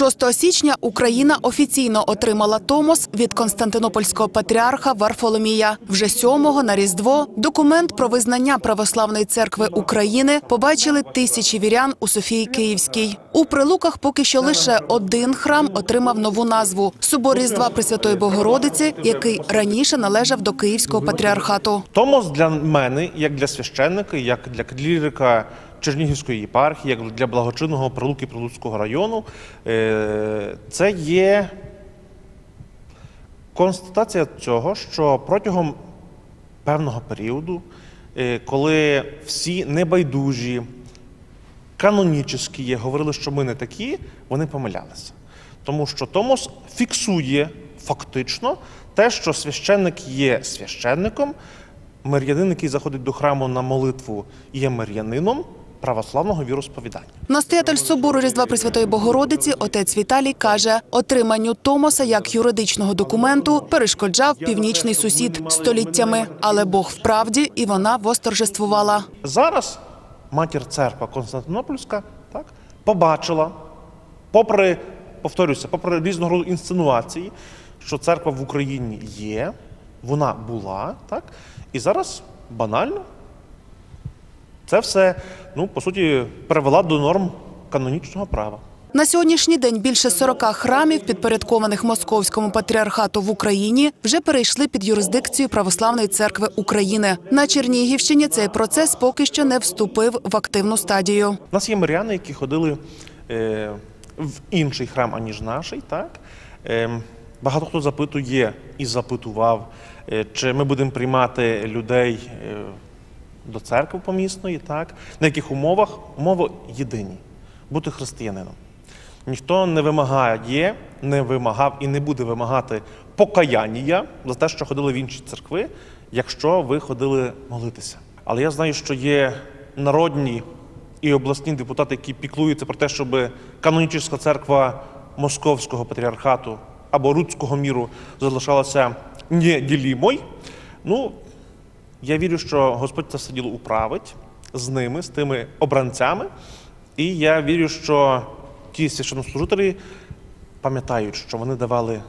6 січня Україна офіційно отримала Томос від Константинопольського патріарха Варфоломія. Вже 7-го на Різдво документ про визнання Православної церкви України побачили тисячі вірян у Софії Київській. У Прилуках поки що лише один храм отримав нову назву Собор Різдва Пресвятої Богородиці, який раніше належав до Київського патріархату. Томос для мене, як для священника, як для клірика Чернігівської єпархії, як для благочинного Прилуки Прилуцького району, е, це є констатація цього, що протягом певного періоду, е, коли всі небайдужі, канонічні говорили, що ми не такі, вони помилялися. Тому що Томос фіксує фактично те, що священник є священником, мир'янин, який заходить до храму на молитву, є мир'янином православного віросповідання. Настоятель собору Різдва Пресвятої Богородиці отець Віталій каже, отриманню Томоса як юридичного документу перешкоджав північний сусід століттями, але Бог вправді і вона восторжествувала. Зараз матір церква Константинопольська так, побачила, попри, повторюся, попри різного роду інсценуації, що церква в Україні є, вона була, так, і зараз банально це все, ну, по суті, привела до норм канонічного права. На сьогоднішній день більше 40 храмів, підпорядкованих Московському патріархату в Україні, вже перейшли під юрисдикцію Православної церкви України. На Чернігівщині цей процес поки що не вступив в активну стадію. У нас є миряни, які ходили е, в інший храм, аніж наш, так? Е, багато хто запитує і запитував, е, чи ми будемо приймати людей е, до церкви помісної, так? На яких умовах? Умови єдині бути християнином. Ніхто не вимагає, не вимагав і не буде вимагати покаяння за те, що ходили в інші церкви, якщо ви ходили молитися. Але я знаю, що є народні і обласні депутати, які піклуються про те, щоб канонічна церква Московського патріархату або Руцького міру залишалася неділімою. Ну, я вірю, що Господь це все діло управить з ними, з тими обранцями. І я вірю, що ті священнослужителі пам'ятають, що вони давали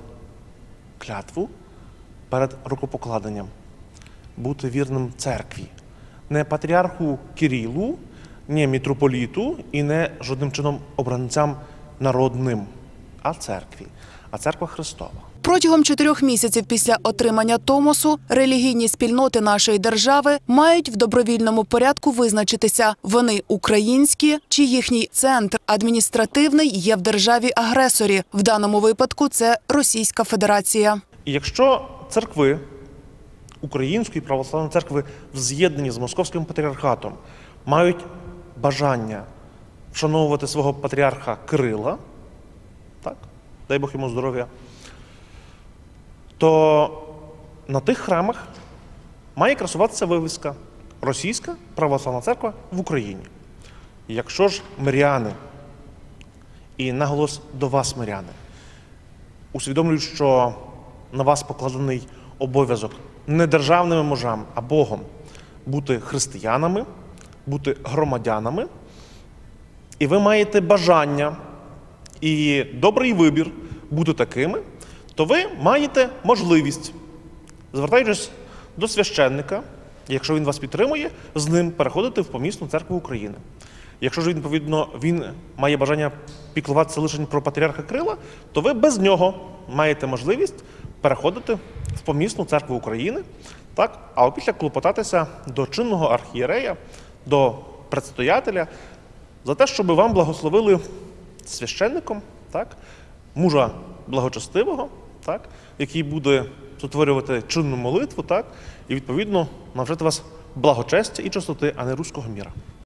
клятву перед рукопокладенням бути вірним церкві, не патріарху Кирилу, не мітрополіту і не жодним чином обранцям народним, а церкві, а церква Христова. Протягом чотирьох місяців після отримання Томосу релігійні спільноти нашої держави мають в добровільному порядку визначитися, вони українські чи їхній центр адміністративний є в державі-агресорі. В даному випадку це Російська Федерація. І якщо церкви Української православної церкви в з'єднанні з Московським патріархатом мають бажання вшановувати свого патріарха Кирила, так, дай Бог йому здоров'я, то на тих храмах має красуватися вивіска Російська православна церква в Україні. Якщо ж миряни, і наголос до вас, миряни, усвідомлюють, що на вас покладений обов'язок не державними можам, а Богом бути християнами, бути громадянами, і ви маєте бажання і добрий вибір бути такими, то ви маєте можливість, звертаючись до священника, якщо він вас підтримує, з ним переходити в помісну церкву України. Якщо ж відповідно він має бажання піклуватися лише про патріарха Крила, то ви без нього маєте можливість переходити в помісну церкву України, так, а опісля клопотатися до чинного архієрея, до предстоятеля за те, щоб вам благословили священником, так, мужа благочестивого, так, який буде сотворювати чинну молитву, так, і відповідно навчати вас благочестя і чистоти, а не руського міра.